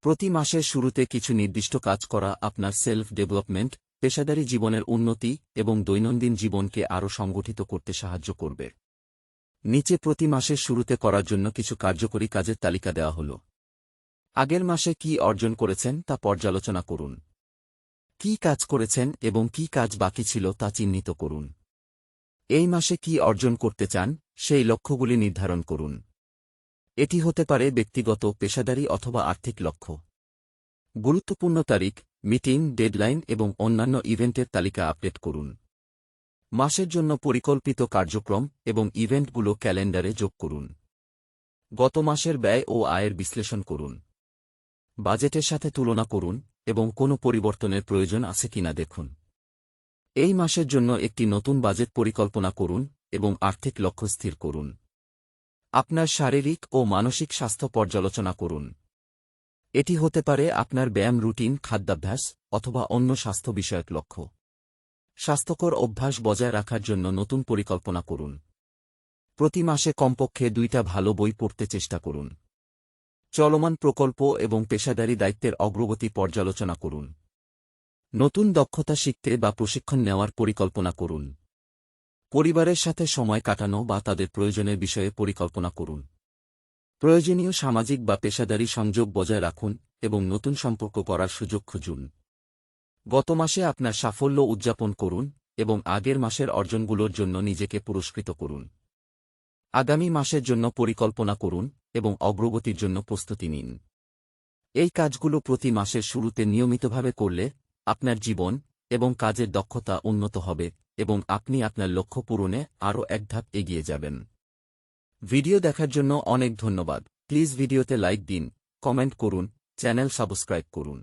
প্রতি মাসের শুরুতে কিছু নির্দিষ্ট কাজ করা আপনার সেলফ ডেভেলপমেন্ট পেশাদারী জীবনের উন্নতি এবং দৈনন্দিন জীবনকে আরও সংগঠিত করতে সাহায্য করবে। নিচে প্রতি মাসের শুরুতে করার জন্য কিছু কার্যকরী কাজের তালিকা দেওয়া হল। আগের মাসে কি অর্জন করেছেন তা পর্যালোচনা করুন। কি কাজ করেছেন এবং কি কাজ বাকি ছিল তা চিহ্নিত করুন। এই মাসে কি অর্জন করতে চান, সেই লক্ষ্যগুলি নির্ধারণ করুন। এটি হতে পারে ব্যক্তিগত, পেশাদারী অথবা আর্থিক লক্ষ্য। গুরুত্বপূর্ণ তারিখ, মিটিং, ডেডলাইন এবং অন্যান্য ইভেন্টের তালিকা আপডেট করুন। মাসের জন্য পরিকল্পিত কার্যক্রম এবং ইভেন্টগুলো ক্যালেন্ডারে যোগ করুন। গত মাসের ব্যয় ও আয়ের বিশ্লেষণ করুন। বাজেটের সাথে তুলনা করুন এবং কোনো পরিবর্তনের প্রয়োজন আছে কিনা দেখুন। এই মাসের জন্য একটি নতুন বাজেট পরিকল্পনা করুন এবং আর্থিক লক্ষ্য স্থির করুন। আপনার শারীরিক ও মানসিক স্বাস্থ্য পর্যালোচনা করুন। এটি হতে পারে আপনার ব্যায়াম রুটিন, খাদ্যাভ্যাস, অথবা অন্য স্বাস্থ্য বিষয়ক লক্ষ্য। স্বাস্থ্যকর অভ্যাস বজায় রাখার জন্য নতুন পরিকল্পনা করুন। প্রতি মাসে কমপক্ষে দুইটা ভালো বই পড়তে চেষ্টা করুন। চলমান প্রকল্প এবং পেশাদারী দায়িত্বের অগ্রগতি পর্যালোচনা করুন। নতুন দক্ষতা শিখতে বা প্রশিক্ষণ নেওয়ার পরিকল্পনা করুন। পরিবারের সাথে সময় কাটানো বা তাদের প্রয়োজনের বিষয়ে পরিকল্পনা করুন। প্রয়োজনীয় সামাজিক বা পেশাদারী সংযোগ বজায় রাখুন এবং নতুন সম্পর্ক করার সুযোগ খুঁজুন। গত মাসে আপনার সাফল্য উদযাপন করুন এবং আগের মাসের অর্জনগুলোর জন্য নিজেকে পুরস্কৃত করুন। আগামী মাসের জন্য পরিকল্পনা করুন এবং অগ্রগতির জন্য প্রস্তুতি নিন। এই কাজগুলো প্রতি মাসের শুরুতে নিয়মিতভাবে করলে আপনার জীবন এবং কাজের দক্ষতা উন্নত হবে, এবং আপনি আপনার লক্ষ্য পূরণে আরও এক ধাপ এগিয়ে যাবেন। ভিডিও দেখার জন্য অনেক ধন্যবাদ। প্লিজ ভিডিওতে লাইক দিন, কমেন্ট করুন, চ্যানেল সাবস্ক্রাইব করুন।